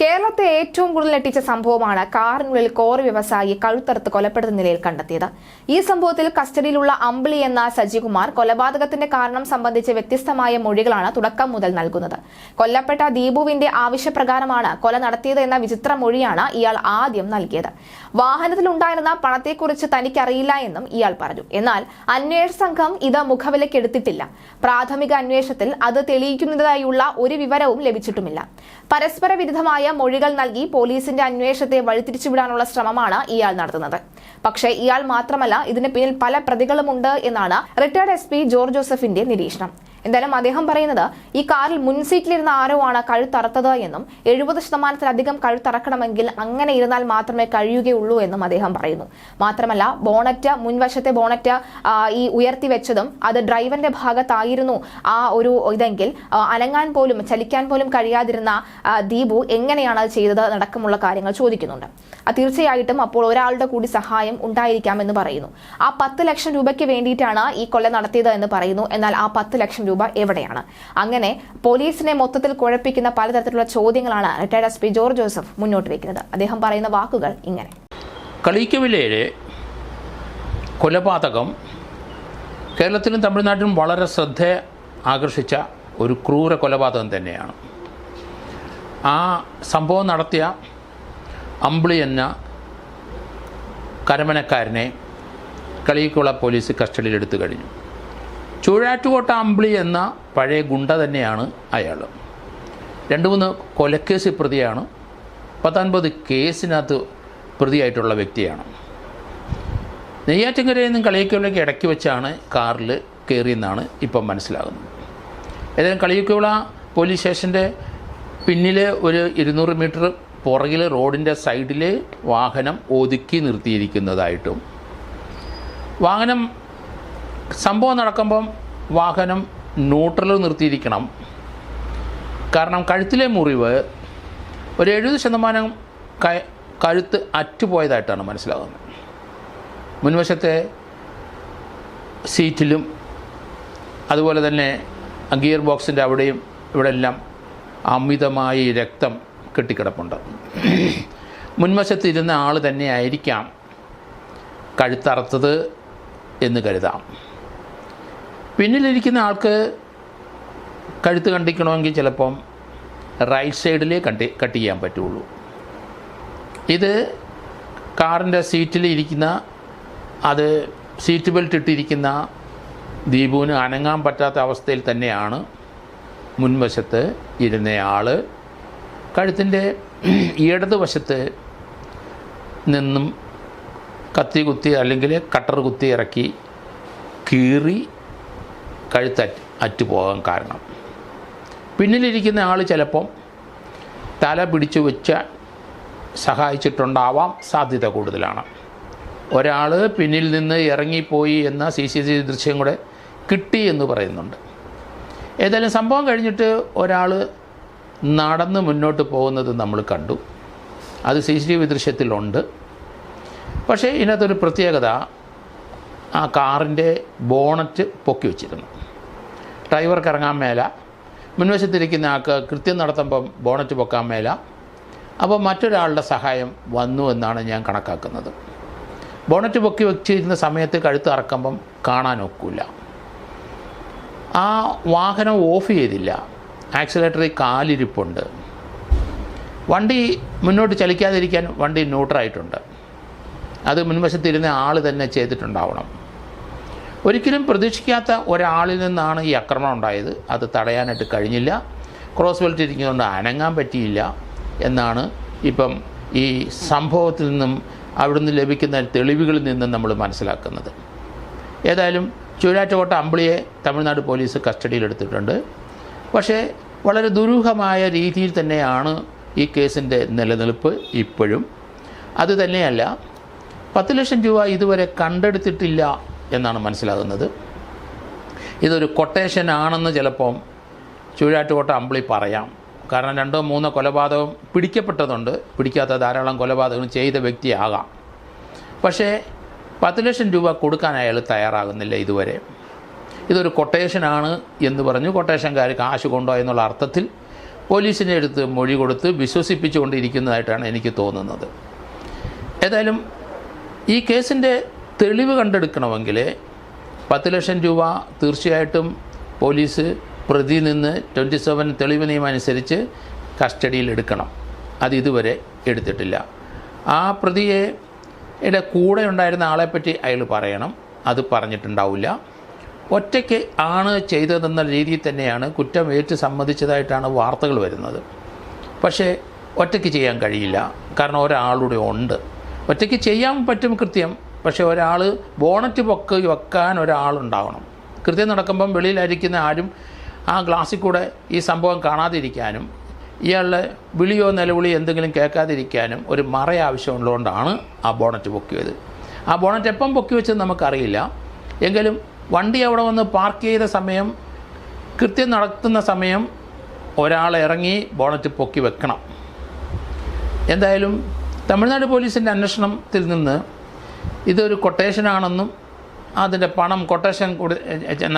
കേരളത്തെ ഏറ്റവും കൂടുതൽ ഞെട്ടിച്ച സംഭവമാണ് കാറിനുള്ളിൽ കോറി വ്യവസായി കഴുത്തറുത്ത് കൊലപ്പെടുന്ന നിലയിൽ കണ്ടെത്തിയത്. ഈ സംഭവത്തിൽ കസ്റ്റഡിയിലുള്ള അമ്പിളി എന്ന സജികുമാർ കൊലപാതകത്തിന്റെ കാരണം സംബന്ധിച്ച് വ്യത്യസ്തമായ മൊഴികളാണ് തുടക്കം മുതൽ നൽകുന്നത്. കൊല്ലപ്പെട്ട ദീപുവിന്റെ ആവശ്യപ്രകാരമാണ് കൊല നടത്തിയത് എന്ന വിചിത്ര മൊഴിയാണ് ഇയാൾ ആദ്യം നൽകിയത്. വാഹനത്തിലുണ്ടായിരുന്ന പണത്തെക്കുറിച്ച് തനിക്കറിയില്ല എന്നും ഇയാൾ പറഞ്ഞു. എന്നാൽ അന്വേഷണ സംഘം ഇത് മുഖവിലക്കെടുത്തിട്ടില്ല പ്രാഥമിക അന്വേഷണത്തിൽ അത് തെളിയിക്കുന്നതായുള്ള ഒരു വിവരവും ലഭിച്ചിട്ടുമില്ല. പരസ്പര വിരുദ്ധമായ മൊഴികൾ നൽകി പോലീസിന്റെ അന്വേഷണത്തെ വഴിതിരിച്ചുവിടാനുള്ള ശ്രമമാണ് ഇയാൾ നടത്തുന്നത്. പക്ഷേ ഇയാൾ മാത്രമല്ല ഇതിന് പിന്നിൽ പല പ്രതികളുമുണ്ട് എന്നാണ് റിട്ടയർഡ് എസ് ജോർജ് ജോസഫിന്റെ നിരീക്ഷണം. എന്തായാലും അദ്ദേഹം പറയുന്നത് ഈ കാറിൽ മുൻസീറ്റിലിരുന്ന ആരോ ആണ് കഴുത്തറത്തത് എന്നും എഴുപത് ശതമാനത്തിലധികം കഴുത്തറക്കണമെങ്കിൽ അങ്ങനെ ഇരുന്നാൽ മാത്രമേ കഴിയുകയുള്ളൂ എന്നും അദ്ദേഹം പറയുന്നു. മാത്രമല്ല ബോണറ്റ് മുൻവശത്തെ ബോണറ്റ് ഈ ഉയർത്തി വെച്ചതും അത് ഡ്രൈവറിന്റെ ഭാഗത്തായിരുന്നു. ആ ഒരു ഇതെങ്കിൽ അനങ്ങാൻ പോലും ചലിക്കാൻ പോലും കഴിയാതിരുന്ന ദീപു എങ്ങനെയാണ് അത് ചെയ്തത് അടക്കമുള്ള കാര്യങ്ങൾ ചോദിക്കുന്നുണ്ട്. തീർച്ചയായിട്ടും അപ്പോൾ ഒരാളുടെ കൂടി സഹായം ഉണ്ടായിരിക്കാമെന്ന് പറയുന്നു. ആ പത്ത് ലക്ഷം രൂപയ്ക്ക് വേണ്ടിയിട്ടാണ് ഈ കൊല നടത്തിയത് എന്ന് പറയുന്നു. എന്നാൽ ആ പത്ത് ലക്ഷം എവിടെയാണ്? അങ്ങനെ പോലീസിനെ മൊത്തത്തിൽ കുഴപ്പിക്കുന്ന പലതരത്തിലുള്ള ചോദ്യങ്ങളാണ് retired S P George Joseph മുന്നോട്ട് വയ്ക്കുന്നത് അദ്ദേഹം പറയുന്ന വാക്കുകൾ ഇങ്ങനെ. കളിക്കവിലയിലെ കൊലപാതകം കേരളത്തിലും തമിഴ്നാട്ടിലും വളരെ ശ്രദ്ധ ആകർഷിച്ച ഒരു ക്രൂര കൊലപാതകം തന്നെയാണ്. ആ സംഭവം നടത്തിയ അമ്പിളി എന്ന കരമനക്കാരനെ കളിക്കുള പോലീസ് കസ്റ്റഡിയിലെടുത്തു കഴിഞ്ഞു. ചൂഴാറ്റുകോട്ട അമ്പിളി എന്ന പഴയ ഗുണ്ട തന്നെയാണ് അയാൾ. രണ്ട് മൂന്ന് കൊലക്കേസ് പ്രതിയാണ്. പത്തൊൻപത് കേസിനകത്ത് പ്രതിയായിട്ടുള്ള വ്യക്തിയാണ്. നെയ്യാറ്റിൻകരയിൽ നിന്നും കളിയക്കോളയ്ക്ക് ഇടയ്ക്ക് വെച്ചാണ് കാറിൽ കയറിയെന്നാണ് ഇപ്പം മനസ്സിലാകുന്നത്. ഏതായാലും കളിയക്കോള പോലീസ് സ്റ്റേഷന്റെ പിന്നിൽ ഒരു ഇരുന്നൂറ് മീറ്റർ പുറകിൽ റോഡിന്റെ സൈഡിൽ വാഹനം ഒതുക്കി നിർത്തിയിരിക്കുന്നതായിട്ടും. വാഹനം സംഭവം നടക്കുമ്പം വാഹനം ന്യൂട്രലിൽ നിർത്തിയിരിക്കണം. കാരണം കഴുത്തിലെ മുറിവ് ഒരു എഴുപത് ശതമാനം ക- കഴുത്ത് അറ്റുപോയതായിട്ടാണ് മനസ്സിലാകുന്നത്. മുൻവശത്തെ സീറ്റിലും അതുപോലെ തന്നെ ഗിയർ ബോക്സിന്റെ അവിടെയും ഇവിടെ എല്ലാം അമിതമായി രക്തം കെട്ടിക്കിടപ്പുണ്ട്. മുൻവശത്ത് ഇരുന്ന ആൾ തന്നെയായിരിക്കാം കഴുത്തറുത്തത് എന്ന് കരുതാം. പിന്നിലിരിക്കുന്ന ആൾക്ക് കഴുത്ത് കണ്ടിക്കണമെങ്കിൽ ചിലപ്പം റൈറ്റ് സൈഡിലേ കട്ടി കട്ട് ചെയ്യാൻ പറ്റുള്ളൂ. ഇത് കാറിന്റെ സീറ്റിൽ ഇരിക്കുന്ന അത് സീറ്റ് ബെൽറ്റ് ഇട്ടിരിക്കുന്ന ദീപുവിന് അനങ്ങാൻ പറ്റാത്ത അവസ്ഥയിൽ തന്നെയാണ് മുൻവശത്ത് ഇരുന്നയാൾ കഴുത്തിന്റെ ഇടതുവശത്ത് നിന്നും കത്തി കുത്തി അല്ലെങ്കിൽ കട്ടർ കുത്തി ഇറക്കി കീറി കഴുത്ത് അറ്റു അറ്റുപോകാൻ കാരണം. പിന്നിലിരിക്കുന്ന ആൾ ചിലപ്പം തല പിടിച്ചു വെച്ച് സഹായിച്ചിട്ടുണ്ടാവാം സാധ്യത കൂടുതലാണ്. ഒരാൾ പിന്നിൽ നിന്ന് ഇറങ്ങിപ്പോയി എന്ന സി സി ടി ദൃശ്യം കൂടെ കിട്ടി എന്ന് പറയുന്നുണ്ട്. ഏതായാലും സംഭവം കഴിഞ്ഞിട്ട് ഒരാൾ നടന്ന് മുന്നോട്ട് പോകുന്നത് നമ്മൾ കണ്ടു. അത് സി സി ടി വി ദൃശ്യത്തിലുണ്ട്. പക്ഷേ ഇതിനകത്തൊരു പ്രത്യേകത ആ കാറിന്റെ ബോണറ്റ് പൊക്കി വെച്ചിരുന്നു. ഡ്രൈവർക്ക് ഇറങ്ങാൻ മേല. മുൻവശത്തിരിക്കുന്ന ആൾക്ക് കൃത്യം നടത്തുമ്പം ബോണറ്റ് പൊക്കാൻ മേല. അപ്പോൾ മറ്റൊരാളുടെ സഹായം വന്നു എന്നാണ് ഞാൻ കണക്കാക്കുന്നത്. ബോണറ്റ് പൊക്കി വെച്ചിരുന്ന സമയത്ത് കഴുത്ത് ഇറക്കുമ്പം കാണാൻ ഒക്കില്ല. ആ വാഹനം ഓഫ് ചെയ്തില്ല. ആക്സിലേറ്ററിൽ കാലിരിപ്പുണ്ട്. വണ്ടി മുന്നോട്ട് ചലിക്കാതിരിക്കാൻ വണ്ടി ന്യൂട്രായിട്ടുണ്ട് അത് മുൻവശത്തിരുന്ന ആൾ തന്നെ ചെയ്തിട്ടുണ്ടാവണം. ഒരിക്കലും പ്രതീക്ഷിക്കാത്ത ഒരാളിൽ നിന്നാണ് ഈ ആക്രമണം ഉണ്ടായത്. അത് തടയാനായിട്ട് കഴിഞ്ഞില്ല. ക്രോസ് ബെൽറ്റ് ഇരിക്കുന്നതുകൊണ്ട് അനങ്ങാൻ പറ്റിയില്ല എന്നാണ് ഇപ്പം ഈ സംഭവത്തിൽ നിന്നും അവിടുന്ന് ലഭിക്കുന്ന തെളിവുകളിൽ നിന്നും നമ്മൾ മനസ്സിലാക്കുന്നത്. ഏതായാലും ചൂരാറ്റുകോട്ട അമ്പിളിയെ തമിഴ്നാട് പോലീസ് കസ്റ്റഡിയിലെടുത്തിട്ടുണ്ട്. പക്ഷേ വളരെ ദുരൂഹമായ രീതിയിൽ തന്നെയാണ് ഈ കേസിന്റെ നിലനിൽപ്പ് ഇപ്പോഴും. അതുതന്നെയല്ല പത്ത് ലക്ഷം രൂപ ഇതുവരെ കണ്ടെടുത്തിട്ടില്ല എന്നാണ് മനസ്സിലാകുന്നത്. ഇതൊരു കൊട്ടേഷൻ ആണെന്ന് ചിലപ്പം ചുഴാറ്റുകോട്ട അമ്പിളി പറയാം. കാരണം രണ്ടോ മൂന്നോ കൊലപാതകം പിടിക്കപ്പെട്ടതുണ്ട്. പിടിക്കാത്ത ധാരാളം കൊലപാതകം ചെയ്ത വ്യക്തിയാകാം. പക്ഷേ പത്ത് ലക്ഷം രൂപ കൊടുക്കാൻ അയാൾ തയ്യാറാകുന്നില്ല ഇതുവരെ. ഇതൊരു കൊട്ടേഷനാണ് എന്ന് പറഞ്ഞു. കൊട്ടേഷൻകാർ കാശ് കൊണ്ടോ എന്നുള്ള അർത്ഥത്തിൽ പോലീസിന്റെ അടുത്ത് മൊഴി കൊടുത്ത് വിശ്വസിപ്പിച്ചുകൊണ്ടിരിക്കുന്നതായിട്ടാണ് എനിക്ക് തോന്നുന്നത്. ഏതായാലും ഈ കേസിന്റെ തെളിവ് കണ്ടെടുക്കണമെങ്കിൽ പത്ത് ലക്ഷം രൂപ തീർച്ചയായിട്ടും പോലീസ് പ്രതി നിന്ന് ട്വന്റി സെവൻ തെളിവ് നിയമം അനുസരിച്ച് കസ്റ്റഡിയിൽ എടുക്കണം. അത് ഇതുവരെ എടുത്തിട്ടില്ല. ആ പ്രതിയെ കൂടെ ഉണ്ടായിരുന്ന ആളെപ്പറ്റി അയാൾ പറയണം. അത് പറഞ്ഞിട്ടുണ്ടാവില്ല. ഒറ്റയ്ക്ക് ആണ് ചെയ്തതെന്ന രീതിയിൽ തന്നെയാണ് കുറ്റം ഏറ്റ് സമ്മതിച്ചതായിട്ടാണ് വാർത്തകൾ വരുന്നത്. പക്ഷേ ഒറ്റയ്ക്ക് ചെയ്യാൻ കഴിയില്ല. കാരണം ഒരാളുടെ ഉണ്ട്. ഒറ്റയ്ക്ക് ചെയ്യാൻ പറ്റും കൃത്യം. പക്ഷേ ഒരാൾ ബോണറ്റ് പൊക്ക് വെക്കാൻ ഒരാളുണ്ടാവണം. കൃത്യം നടക്കുമ്പം വെളിയിലായിരിക്കുന്ന ആരും ആ ഗ്ലാസ്സിൽ കൂടെ ഈ സംഭവം കാണാതിരിക്കാനും ഇയാളുടെ വിളിയോ നിലവിളിയോ എന്തെങ്കിലും കേൾക്കാതിരിക്കാനും ഒരു മറ ആവശ്യമുള്ളതുകൊണ്ടാണ് ആ ബോണറ്റ് പൊക്കിയത്. ആ ബോണറ്റ് എപ്പം പൊക്കി വെച്ചത് നമുക്കറിയില്ല. എങ്കിലും വണ്ടി അവിടെ വന്ന് പാർക്ക് ചെയ്ത സമയം കൃത്യം നടത്തുന്ന സമയം ഒരാൾ ഇറങ്ങി ബോണറ്റ് പൊക്കി വെക്കണം. എന്തായാലും തമിഴ്നാട് പോലീസിന്റെ അന്വേഷണത്തിൽ നിന്ന് ഇതൊരു കൊട്ടേഷനാണെന്നും അതിന്റെ പണം കൊട്ടേഷൻ കൊടു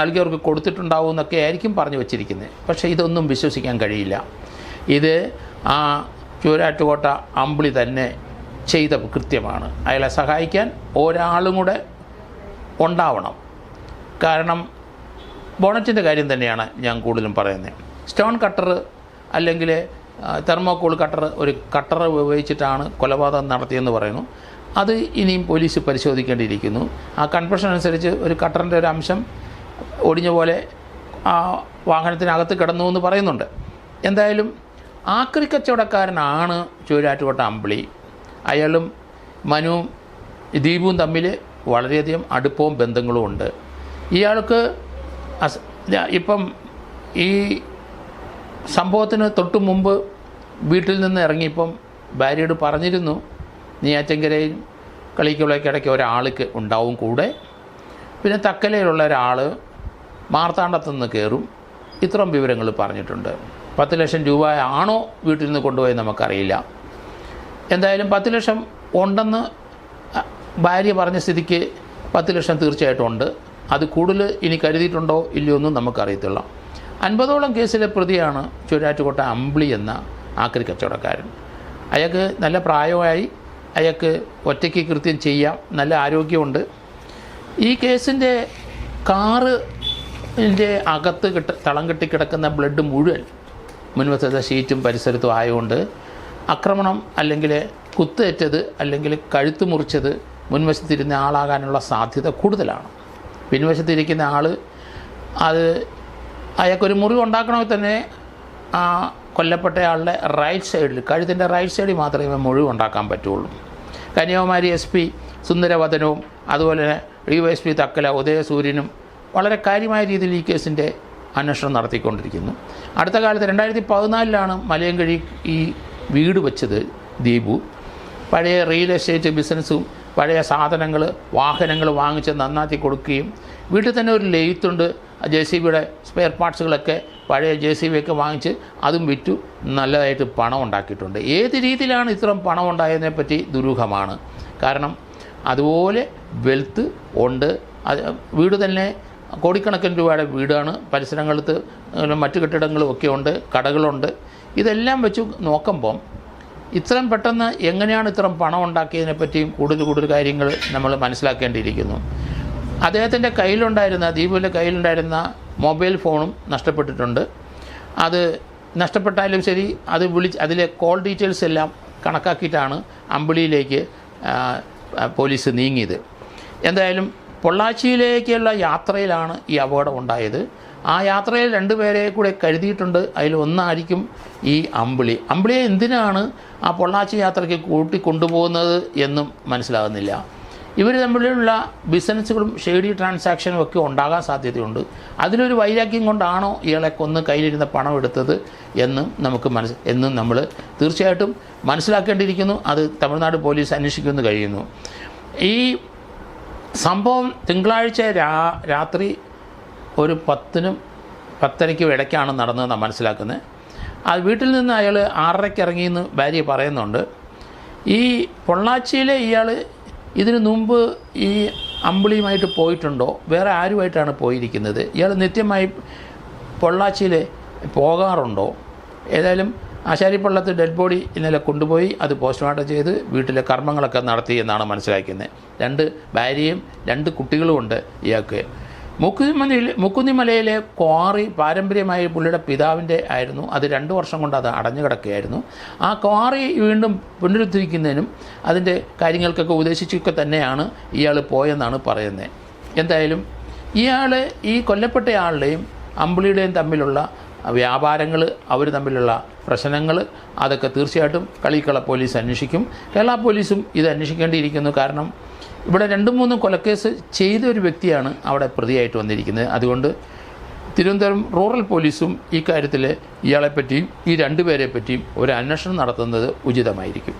നൽകിയവർക്ക് കൊടുത്തിട്ടുണ്ടാവും എന്നൊക്കെ ആയിരിക്കും പറഞ്ഞു വച്ചിരിക്കുന്നത്. പക്ഷേ ഇതൊന്നും വിശ്വസിക്കാൻ കഴിയില്ല. ഇത് ആ ചൂരാറ്റുകോട്ട അമ്പിളി തന്നെ ചെയ്ത കൃത്യമാണ്. അയാളെ സഹായിക്കാൻ ഒരാളും കൂടെ ഉണ്ടാവണം. കാരണം ബോണറ്റിന്റെ കാര്യം തന്നെയാണ് ഞാൻ കൂടുതലും പറയുന്നത്. സ്റ്റോൺ കട്ടർ അല്ലെങ്കിൽ തെർമോക്കോൾ കട്ടർ ഒരു കട്ടർ ഉപയോഗിച്ചിട്ടാണ് കൊലപാതകം നടത്തിയെന്ന് പറയുന്നു. അത് ഇനിയും പോലീസ് പരിശോധിക്കേണ്ടിയിരിക്കുന്നു. ആ കൺഫ്യൂഷൻ അനുസരിച്ച് ഒരു കട്ടറിന്റെ ഒരു അംശം ഒടിഞ്ഞ പോലെ ആ വാഹനത്തിനകത്ത് കിടന്നു എന്ന് പറയുന്നുണ്ട്. എന്തായാലും ആക്രി കച്ചവടക്കാരനാണ് ചൂരാറ്റുകോട്ട അമ്പിളി. അയാളും മനുവും ദീപുവും തമ്മിൽ വളരെയധികം അടുപ്പവും ബന്ധങ്ങളും ഉണ്ട്. ഇയാൾക്ക് അസ് ഇപ്പം ഈ സംഭവത്തിന് തൊട്ടു മുമ്പ് വീട്ടിൽ നിന്ന് ഇറങ്ങിയപ്പം ഭാര്യയോട് പറഞ്ഞിരുന്നു നെയ്യാറ്റങ്കരയിൽ ഇടയ്ക്ക് ഒരാൾക്ക് ഉണ്ടാവും കൂടെ. പിന്നെ തക്കലയിലുള്ള ഒരാൾ മാർത്താണ്ഡത്തു നിന്ന് കയറും. ഇത്രയും വിവരങ്ങൾ പറഞ്ഞിട്ടുണ്ട്. പത്ത് ലക്ഷം രൂപ ആണോ വീട്ടിൽ നിന്ന് കൊണ്ടുപോയി നമുക്കറിയില്ല. എന്തായാലും പത്ത് ലക്ഷം ഉണ്ടെന്ന് ഭാര്യ പറഞ്ഞ സ്ഥിതിക്ക് പത്ത് ലക്ഷം തീർച്ചയായിട്ടും ഉണ്ട്. അത് കൂടുതൽ ഇനി കരുതിയിട്ടുണ്ടോ ഇല്ലയോ എന്നും നമുക്കറിയത്തില്ല. അൻപതോളം കേസിലെ പ്രതിയാണ് ചുരാറ്റുകോട്ട അമ്പിളി എന്ന ആക്രി കച്ചവടക്കാരൻ. അയാൾക്ക് നല്ല പ്രായമായി അയാൾക്ക് ഒറ്റയ്ക്ക് കൃത്യം ചെയ്യാം. നല്ല ആരോഗ്യമുണ്ട്. ഈ കേസിന്റെ കാറ് ന്റെ അകത്ത് കിട്ട തളം കെട്ടി കിടക്കുന്ന ബ്ലഡ് മുഴുവൻ മുൻവശത്തെ ഷീറ്റും പരിസരത്തും ആയതുകൊണ്ട് ആക്രമണം അല്ലെങ്കിൽ കുത്തേറ്റത് അല്ലെങ്കിൽ കഴുത്ത് മുറിച്ചത് മുൻവശത്തിരുന്ന ആളാകാനുള്ള സാധ്യത കൂടുതലാണ്. പിൻവശത്തിരിക്കുന്ന ആൾ അത് അയാൾക്കൊരു മുറിവ് ഉണ്ടാക്കണമെങ്കിൽ തന്നെ ആ കൊല്ലപ്പെട്ടയാളുടെ റൈറ്റ് സൈഡിൽ കഴുത്തിന്റെ റൈറ്റ് സൈഡിൽ മാത്രമേ മുഴുവൻ ഉണ്ടാക്കാൻ പറ്റുള്ളൂ. കന്യാകുമാരി എസ് പി സുന്ദരവദനവും അതുപോലെ തന്നെ D Y S P Thakkala ഉദയസൂര്യനും വളരെ കാര്യമായ രീതിയിൽ ഈ കേസിന്റെ അന്വേഷണം നടത്തിക്കൊണ്ടിരിക്കുന്നു. അടുത്ത കാലത്ത് രണ്ടായിരത്തി പതിനാലിലാണ് മലയങ്കഴി ഈ വീട് വെച്ചത് ദീപു. പഴയ റിയൽ എസ്റ്റേറ്റ് ബിസിനസ്സും പഴയ സാധനങ്ങൾ വാഹനങ്ങൾ വാങ്ങിച്ച് നന്നാക്കി കൊടുക്കുകയും വീട്ടിൽ തന്നെ ഒരു ലെയ്ത്തുണ്ട് ജെ സി ബിയുടെ സ്പെയർ പാർട്സുകളൊക്കെ പഴയ ജെ സി ബി ഒക്കെ വാങ്ങിച്ച് അതും വിറ്റു. നല്ലതായിട്ട് പണം ഉണ്ടാക്കിയിട്ടുണ്ട്. ഏത് രീതിയിലാണ് ഇത്രയും പണം ഉണ്ടായതിനെ പറ്റി ദുരൂഹമാണ്. കാരണം അതുപോലെ വെൽത്ത് ഉണ്ട്. അത് വീട് തന്നെ കോടിക്കണക്കിന് രൂപയുടെ വീടാണ്. പരിസരങ്ങളത്ത് മറ്റു കെട്ടിടങ്ങളും ഒക്കെ ഉണ്ട്. കടകളുണ്ട്. ഇതെല്ലാം വെച്ച് നോക്കുമ്പം ഇത്രയും പെട്ടെന്ന് എങ്ങനെയാണ് ഇത്രയും പണം ഉണ്ടാക്കിയതിനെ പറ്റിയും കൂടുതൽ കൂടുതൽ കാര്യങ്ങൾ നമ്മൾ മനസ്സിലാക്കേണ്ടിയിരിക്കുന്നു. അദ്ദേഹത്തിന്റെ കയ്യിലുണ്ടായിരുന്ന ദീപുവിന്റെ കയ്യിലുണ്ടായിരുന്ന മൊബൈൽ ഫോണും നഷ്ടപ്പെട്ടിട്ടുണ്ട്. അത് നഷ്ടപ്പെട്ടാലും ശരി അത് വിളിച്ച് അതിലെ കോൾ ഡീറ്റെയിൽസ് എല്ലാം കണക്കാക്കിയിട്ടാണ് അമ്പിളിയിലേക്ക് പോലീസ് നീങ്ങിയത്. എന്തായാലും പൊള്ളാച്ചിയിലേക്കുള്ള യാത്രയിലാണ് ഈ അപകടം ഉണ്ടായത്. ആ യാത്രയിൽ രണ്ടുപേരെ കൂടെ കരുതിയിട്ടുണ്ട്. അതിൽ ഒന്നായിരിക്കും ഈ അമ്പിളി. അമ്പിളിയെ എന്തിനാണ് ആ പൊള്ളാച്ചി യാത്രയ്ക്ക് കൂട്ടിക്കൊണ്ടുപോകുന്നത് എന്നും മനസ്സിലാകുന്നില്ല. ഇവർ തമ്മിലുള്ള ബിസിനസ്സുകളും ഷെയ്ഡി ട്രാൻസാക്ഷനും ഒക്കെ ഉണ്ടാകാൻ സാധ്യതയുണ്ട്. അതിലൊരു വൈരാഗ്യം കൊണ്ടാണോ ഇയാളെ കൊന്ന് കയ്യിലിരുന്ന പണം എടുത്തത് എന്നും നമുക്ക് മനസ്സ് എന്നും നമ്മൾ തീർച്ചയായിട്ടും മനസ്സിലാക്കേണ്ടിയിരിക്കുന്നു. അത് തമിഴ്നാട് പോലീസ് അന്വേഷിക്കുമെന്ന് കഴിയുന്നു. ഈ സംഭവം തിങ്കളാഴ്ച രാ രാത്രി ഒരു പത്തിനും പത്തരയ്ക്കും ഇടയ്ക്കാണ് നടന്നതെന്നാണ് മനസ്സിലാക്കുന്നത്. അത് വീട്ടിൽ നിന്ന് അയാൾ ആറരയ്ക്ക് ഇറങ്ങിയെന്ന് ഭാര്യ പറയുന്നുണ്ട്. ഈ പൊള്ളാച്ചിയിലെ ഇയാൾ ഇതിനു മുമ്പ് ഈ അമ്പിളിയുമായിട്ട് പോയിട്ടുണ്ടോ? വേറെ ആരുമായിട്ടാണ് പോയിരിക്കുന്നത്? ഇയാൾ നിത്യമായി പൊള്ളാച്ചിയിൽ പോകാറുണ്ടോ? ഏതായാലും ആശാരിപ്പള്ളത്ത് ഡെഡ് ബോഡി ഇന്നലെ കൊണ്ടുപോയി അത് പോസ്റ്റ്മോർട്ടം ചെയ്ത് വീട്ടിലെ കർമ്മങ്ങളൊക്കെ നടത്തി എന്നാണ് മനസ്സിലാക്കുന്നത്. രണ്ട് ഭാര്യയും രണ്ട് കുട്ടികളുമുണ്ട് ഇയാൾക്ക്. മുക്കുന്നിമലയിൽ മുക്കുന്നിമലയിലെ ക്വാറി പാരമ്പര്യമായി പുള്ളിയുടെ പിതാവിന്റെ ആയിരുന്നു. അത് രണ്ട് വർഷം കൊണ്ട് അത് അടഞ്ഞു കിടക്കുകയായിരുന്നു. ആ ക്വാറി വീണ്ടും പുനരുദ്ധരിക്കുന്നതിനും അതിന്റെ കാര്യങ്ങൾക്കൊക്കെ ഉദ്ദേശിച്ചൊക്കെ തന്നെയാണ് ഇയാൾ പോയെന്നാണ് പറയുന്നത്. എന്തായാലും ഇയാൾ ഈ കൊല്ലപ്പെട്ടയാളുടെയും അമ്പിളിയുടെയും തമ്മിലുള്ള വ്യാപാരങ്ങൾ അവർ തമ്മിലുള്ള പ്രശ്നങ്ങൾ അതൊക്കെ തീർച്ചയായിട്ടും കളിക്കള പോലീസ് അന്വേഷിക്കും. കേരള പോലീസും ഇത് അന്വേഷിക്കേണ്ടിയിരിക്കുന്നു. കാരണം ഇവിടെ രണ്ടും മൂന്നും കൊലക്കേസ് ചെയ്ത ഒരു വ്യക്തിയാണ് അവിടെ പ്രതിയായിട്ട് വന്നിരിക്കുന്നത്. അതുകൊണ്ട് തിരുവനന്തപുരം റൂറൽ പോലീസും ഈ ഇയാളെപ്പറ്റിയും ഈ രണ്ടുപേരെ പറ്റിയും ഒരു അന്വേഷണം നടത്തുന്നത് ഉചിതമായിരിക്കും.